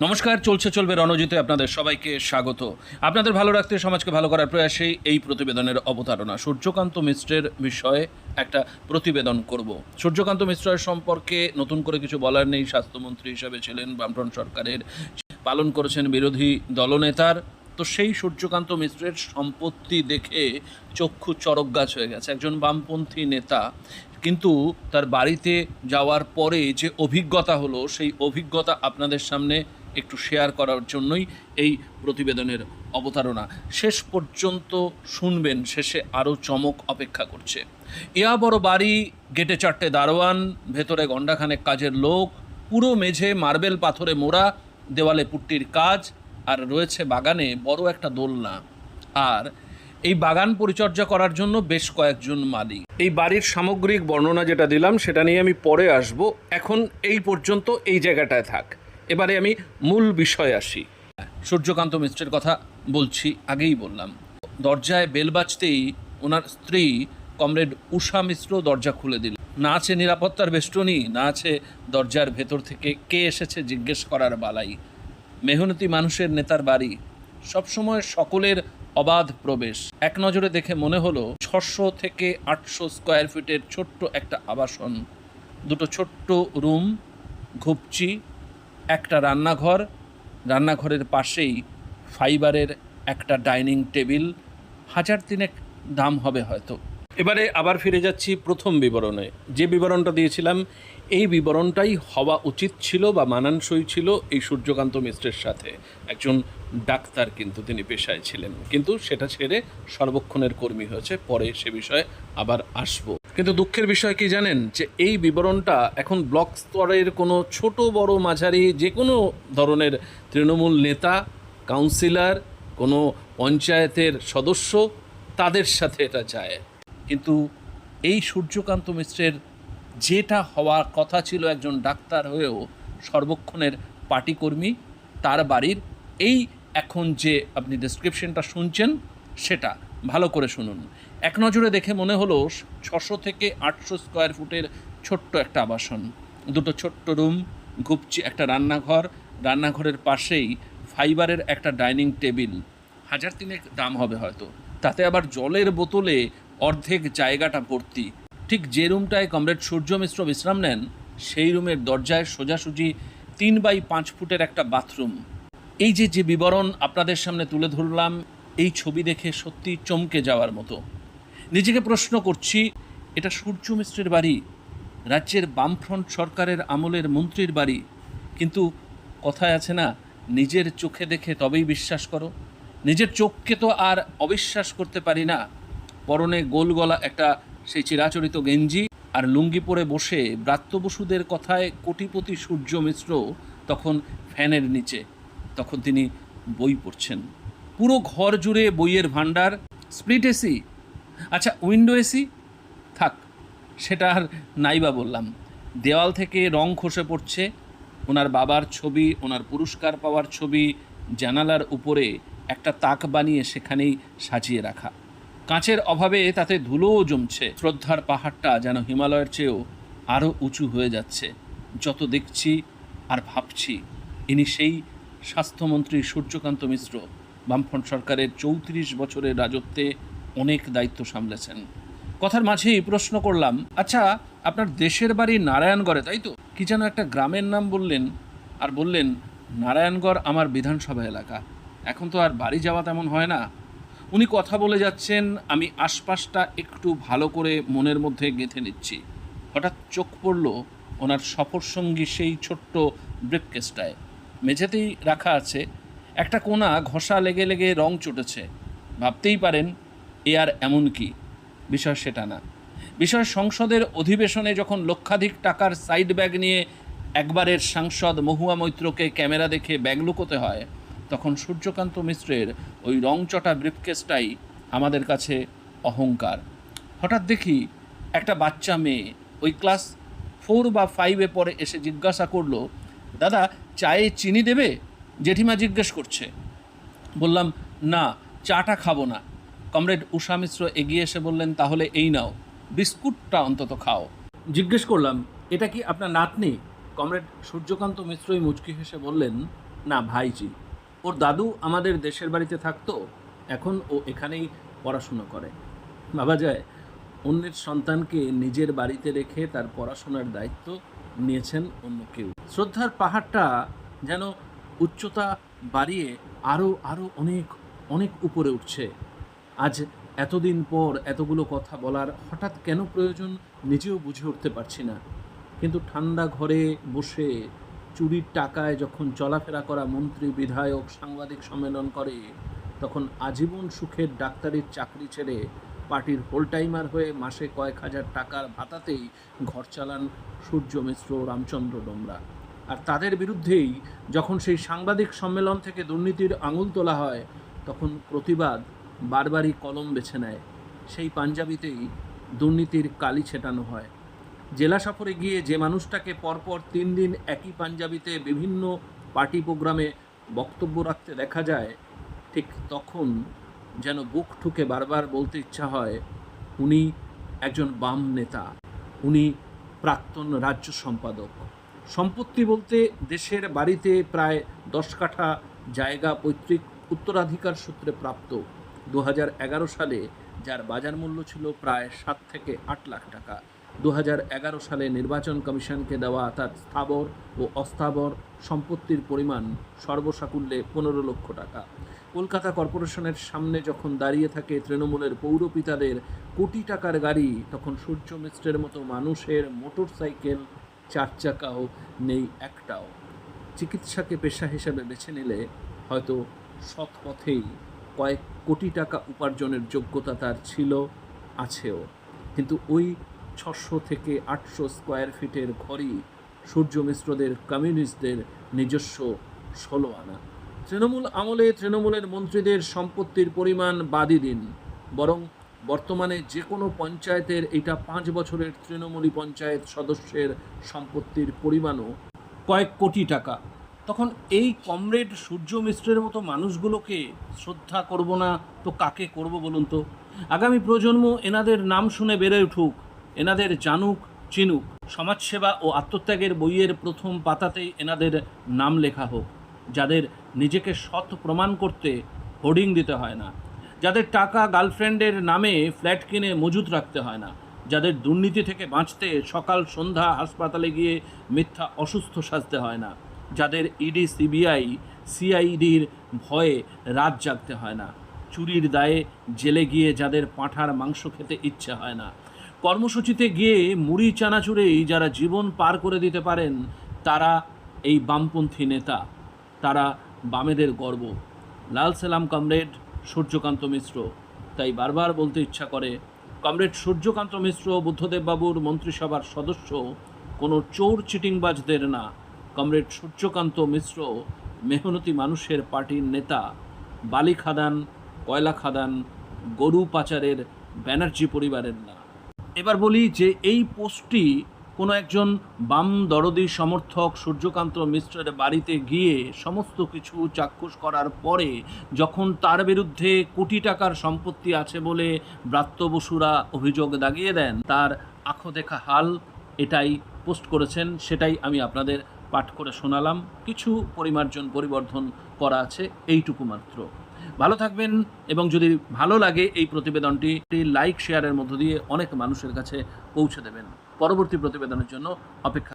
নমস্কার, চলছে, চলবে রণজিতে আপনাদের সবাইকে স্বাগত। আপনাদের ভালো রাখতে, সমাজকে ভালো করার প্রয়াসেই এই প্রতিবেদনের অবতারণা। সূর্যকান্ত মিশ্রের বিষয়ে একটা প্রতিবেদন করব। সূর্যকান্ত মিশ্রের সম্পর্কে নতুন করে কিছু বলার নেই। স্বাস্থ্যমন্ত্রী হিসাবে ছিলেন বামফ্রন্ট সরকারের, পালন করেছেন বিরোধী দলনেতার। তো সেই সূর্যকান্ত মিশ্রের সম্পত্তি দেখে চক্ষু চরক গাছ হয়ে গেছে একজন বামপন্থী নেতা। কিন্তু তার বাড়িতে যাওয়ার পরে যে অভিজ্ঞতা হলো, সেই অভিজ্ঞতা আপনাদের সামনে একটু শেয়ার করার জন্যই এই প্রতিবেদনের অবতারণা। শেষ পর্যন্ত শুনবেন, শেষে আরও চমক অপেক্ষা করছে। ইয়া বড় বাড়ি, গেটে চারটে দারোয়ান, ভেতরে গন্ডাখানেক কাজের লোক, পুরো মেঝে মার্বেল পাথরে মোড়া, দেওয়ালে পুট্টির কাজ, আর রয়েছে বাগানে বড় একটা দোলনা। আর এই বাগান পরিচর্যা করার জন্য বেশ কয়েকজন মালিক। এই বাড়ির সামগ্রিক বর্ণনা যেটা দিলাম, সেটা নিয়ে আমি পরে আসব। এখন এই পর্যন্ত এই জায়গাটায় থাক। এবারে আমি মূল বিষয়ে আসি। সূর্যকান্ত মিশ্রের কথা বলছি, আগেই বললাম। দরজায় বেল বাজতেই ওনার স্ত্রী কমরেড উষা মিশ্র দরজা খুলে দিল। না আছে নিরাপত্তার বেষ্টনী, না আছে দরজার ভেতর থেকে কে এসেছে জিজ্ঞেস করার বালাই। মেহনতি মানুষের নেতার বাড়ি। সবসময় সকলের অবাধ প্রবেশ। এক নজরে দেখে মনে হলো ছশো থেকে আটশো স্কোয়ার ফিটের ছোট্ট একটা আবাসন। দুটো ছোট্ট রুম, ঘুপচি একটা রান্নাঘর রান্নাঘরের পাশেই ফাইবারের একটা ডাইনিং টেবিল হাজার তিনেক দাম হবে হয়তো। এবারে আবার ফিরে যাচ্ছি প্রথম বিবরণে। যে বিবরণটা দিয়েছিলাম, এই বিবরণটাই হওয়া উচিত ছিল বা মানানসই ছিল এই সূর্যকান্ত মিশ্রের সাথে। একজন ডাক্তার কিন্তু তিনি পেশায় ছিলেন। কিন্তু সেটা ছেড়ে সর্বক্ষণের কর্মী হয়েছে। পরে সে বিষয়ে আবার আসব। কিন্তু দুঃখের বিষয় কি জানেন? যে এই বিবরণটা এখন ব্লক স্তরের কোনো ছোট, বড় মাঝারি যে কোনো ধরনের তৃণমূল নেতা, কাউন্সিলর, কোনো পঞ্চায়েতের সদস্য, তাদের সাথে এটা যায়। কিন্তু এই সূর্যকান্ত মিশ্রের যেটা হওয়ার কথা ছিল একজন ডাক্তার হয়েও সর্বক্ষণের পার্টিকর্মী তার বাড়ির, এই এখন যে আপনি ডেসক্রিপশনটা শুনছেন, সেটা ভালো করে শুনুন। এক নজরে দেখে মনে হলো ছশো থেকে আটশো স্কোয়ার ফুটের ছোট্ট একটা আবাসন। দুটো ছোট্ট রুম, গুপচি একটা রান্নাঘর, রান্নাঘরের পাশেই ফাইবারের একটা ডাইনিং টেবিল। হাজার তিনেক দাম হবে হয়তো। তাতে আবার জলের বোতলে অর্ধেক জায়গাটা ভর্তি। ঠিক যে রুমটায় কমরেড সূর্য মিশ্র বিশ্রাম নেন, সেই রুমের দরজায় সোজাসুজি তিন বাই পাঁচ ফুটের একটা বাথরুম। এই যে যে বিবরণ আপনাদের সামনে তুলে ধরলাম, এই ছবি দেখে সত্যি চমকে যাওয়ার মতো। নিজেকে প্রশ্ন করছি, এটা সূর্য মিশ্রের বাড়ি? রাজ্যের বামফ্রন্ট সরকারের আমলের মন্ত্রীর বাড়ি? কিন্তু কথায় আছে না, নিজের চোখে দেখে তবেই বিশ্বাস করো। নিজের চোখকে তো আর অবিশ্বাস করতে পারি না। পরনে গোল গলা একটা সেই চিরাচরিত গেঞ্জি আর লুঙ্গি পরে বসে ব্রাত্য বসুদের কথায় কোটিপতি সূর্য মিশ্র তখন ফ্যানের নিচে। তখন তিনি বই পড়ছেন। পুরো ঘর জুড়ে বইয়ের ভাণ্ডার। স্প্লিট এসি আচ্ছা উইন্ডো এসি থাক, সেটা আর নাইবা বললাম। দেওয়াল থেকে রং খসে পড়ছে। ওনার বাবার ছবি, ওনার পুরস্কার পাওয়ার ছবি, জানালার উপরে একটা তাক বানিয়ে সেখানেই সাজিয়ে রাখা। কাঁচের অভাবে তাতে ধুলোও জমছে। শ্রদ্ধার পাহাড়টা যেন হিমালয়ের চেয়েও আরও উঁচু হয়ে যাচ্ছে। যত দেখছি আর ভাবছি, ইনি সেই স্বাস্থ্যমন্ত্রী সূর্যকান্ত মিশ্র। বামফ্রন্ট সরকারের চৌত্রিশ বছরের রাজত্বে অনেক দায়িত্ব সামলেছেন। কথার মাঝেই প্রশ্ন করলাম আচ্ছা আপনার দেশের বাড়ি নারায়ণগড়ে, তাই তো? কি যেন একটা গ্রামের নাম বললেন, আর বললেন, নারায়ণগড় আমার বিধানসভা এলাকা। এখন তো আর বাড়ি যাওয়া তেমন হয় না। উনি কথা বলে যাচ্ছেন, আমি আশপাশটা একটু ভালো করে মনের মধ্যে গেঁথে নিচ্ছি। হঠাৎ চোখ পড়ল ওনার সফরসঙ্গী সেই ছোট্ট ব্রেককেসটায়। মেঝেতেই রাখা আছে, একটা কোনা ঘষা লেগে লেগে রং চটেছে। ভাবতেই পারেন, এ আর এমন কি? বিষয় সেটা না। বিষয় সংসদের অধিবেশনে যখন লক্ষাধিক টাকার সাইড ব্যাগ নিয়ে একবারের সাংসদ মহুয়া মৈত্রকে ক্যামেরা দেখে ব্যাগ লুকোতে হয় তখন সূর্যকান্ত মিশ্রের ওই রংচটা ব্রিফকেসটাই আমাদের কাছে অহংকার। হঠাৎ দেখি একটা বাচ্চা মেয়ে ওই ক্লাস ফোর বা ফাইভে পরে এসে জিজ্ঞাসা করল, দাদা, চায়ে চিনি দেবে? জেঠিমা জিজ্ঞেস করছে। বললাম, না, চাটা খাব না। কমরেড উষা মিশ্র এগিয়ে এসে বললেন, তাহলে এই নাও, বিস্কুটটা অন্তত খাও। জিজ্ঞেস করলাম, এটা কি আপনার নাতনি? কমরেড সূর্যকান্ত মিশ্রই মুচকি হেসে বললেন, না, ভাইজি। ওর দাদু আমাদের দেশের বাড়িতে থাকতো, এখন ও এখানেই পড়াশুনো করে। ভাবা যায়, অন্যের সন্তানকে নিজের বাড়িতে রেখে তার পড়াশোনার দায়িত্ব নিয়েছেন অন্য কেউ। শ্রদ্ধার পাহাড়টা যেন উচ্চতা বাড়িয়ে আরও আরও অনেক অনেক উপরে উঠছে। আজ এতদিন পর এতগুলো কথা বলার হঠাৎ কেন প্রয়োজন নিজেও বুঝে উঠতে পারছি না। কিন্তু ঠান্ডা ঘরে বসে চুরির টাকায় যখন চলাফেরা করা মন্ত্রী, বিধায়ক, সাংবাদিক সম্মেলন করে, তখন আজীবন সুখের ডাক্তারির চাকরি ছেড়ে পার্টির হোল টাইমার হয়ে মাসে কয়েক হাজার টাকার ভাতাতেই ঘর চালান সূর্য মিশ্র রামচন্দ্র ডোমরা। আর তাদের বিরুদ্ধেই যখন সেই সাংবাদিক সম্মেলন থেকে দুর্নীতির আঙুল তোলা হয়, তখন প্রতিবাদ বারবারই কলম বেছে নেয়। সেই পাঞ্জাবিতেই দুর্নীতির কালি ছেটানো হয়। জেলা সফরে গিয়ে যে মানুষটাকে পরপর তিন দিন একই পাঞ্জাবিতে বিভিন্ন পার্টি প্রোগ্রামে বক্তব্য রাখতে দেখা যায়, ঠিক তখন যেন বুক ঠুকে বারবার বলতে ইচ্ছা হয়, উনি একজন বাম নেতা, উনি প্রাক্তন রাজ্য সম্পাদক। সম্পত্তি বলতে দেশের বাড়িতে প্রায় দশ কাঠা জায়গা পৈতৃক উত্তরাধিকার সূত্রে প্রাপ্ত। দু হাজার এগারো সালে যার বাজার মূল্য ছিল প্রায় সাত থেকে আট লাখ টাকা। দু হাজার এগারো সালে নির্বাচন কমিশনকে দেওয়া তার স্থাবর ও অস্থাবর সম্পত্তির পরিমাণ সর্বসাকুল্যে পনেরো লক্ষ টাকা। কলকাতা কর্পোরেশনের সামনে যখন দাঁড়িয়ে থাকে তৃণমূলের পৌরপিতাদের কোটি টাকার গাড়ি, তখন সূর্য মিশ্রের মতো মানুষের মোটর সাইকেল চার চাকাও নেই একটাও। চিকিৎসাকে পেশা হিসেবে বেছে নিলে হয়তো সৎ পথেই কয়েক কোটি টাকা উপার্জনের যোগ্যতা তার ছিল, আছেও। কিন্তু ওই ছশো থেকে আটশো স্কোয়ার ফিটের ঘরই সূর্য মিশ্রদের কমিউনিস্টদের নিজস্ব ষোলো আনা। তৃণমূল আমলে তৃণমূলের মন্ত্রীদের সম্পত্তির পরিমাণ বাদই দিন, বরং বর্তমানে যে কোনো পঞ্চায়েতের এটা পাঁচ বছরের তৃণমূলী পঞ্চায়েত সদস্যের সম্পত্তির পরিমাণও কয়েক কোটি টাকা। তখন এই কমরেড সূর্য মিশ্রের মতো মানুষগুলোকে শ্রদ্ধা করব না তো কাকে করব বলুন তো? আগামী প্রজন্ম এনাদের নাম শুনে বেড়ে উঠুক এনাদের জানুক, চিনুক। সমাজসেবা ও আত্মত্যাগের বইয়ের প্রথম পাতাতেই এনাদের নাম লেখা হোক। যাদের নিজেকে সৎ প্রমাণ করতে হোর্ডিং দিতে হয় না। যাদের টাকা গার্লফ্রেন্ডের নামে ফ্ল্যাট কিনে মজুত রাখতে হয় না। যাদের দুর্নীতি থেকে বাঁচতে সকাল সন্ধ্যা হাসপাতালে গিয়ে মিথ্যা অসুস্থ সাজতে হয় না। যাদের ইডি, সিবিআই, সিআইডির ভয়ে রাত জাগতে হয় না। চুরির দায়ে জেলে গিয়ে যাদের পাঁঠার মাংস খেতে ইচ্ছে হয় না। কর্মসূচিতে গিয়ে মুড়ি চানাচুরেই যারা জীবন পার করে দিতে পারেন, তারা এই বামপন্থী নেতা। তারা বামেদের গর্ব। লাল সালাম কমরেড, সূর্যকান্ত মিশ্র। তাই বারবার বলতে ইচ্ছা করে, কমরেড, সূর্যকান্ত মিশ্র বুদ্ধদেববাবুর মন্ত্রিসভার সদস্য, কোনো চোর চিটিংবাজদের না। কমরেড, সূর্যকান্ত মিশ্র, মেহনতি মানুষের পার্টির নেতা। বালি খাদান, কয়লা খাদান, গরু পাচারের ব্যানার্জি পরিবারের না। এবার বলি যে এই পোস্টটি কোনো একজন বাম দরদি সমর্থক সূর্যকান্ত মিশ্রের বাড়িতে গিয়ে সমস্ত কিছু চাক্ষুষ করার পরে যখন তার বিরুদ্ধে কোটি টাকার সম্পত্তি আছে বলে ব্রাত্য বসুরা অভিযোগ দাগিয়ে দেন, তার আখো দেখা হাল এটাই পোস্ট করেছেন, সেটাই আমি আপনাদের পাঠ করে শোনালাম। কিছু পরিমার্জন, পরিবর্ধন করা আছে এইটুকু মাত্র। ভালো থাকবেন এবং যদি ভালো লাগে এই প্রতিবেদনটি লাইক, শেয়ারের মধ্য দিয়ে অনেক মানুষের কাছে পৌঁছে দেবেন। পরবর্তী প্রতিবেদনের জন্য অপেক্ষা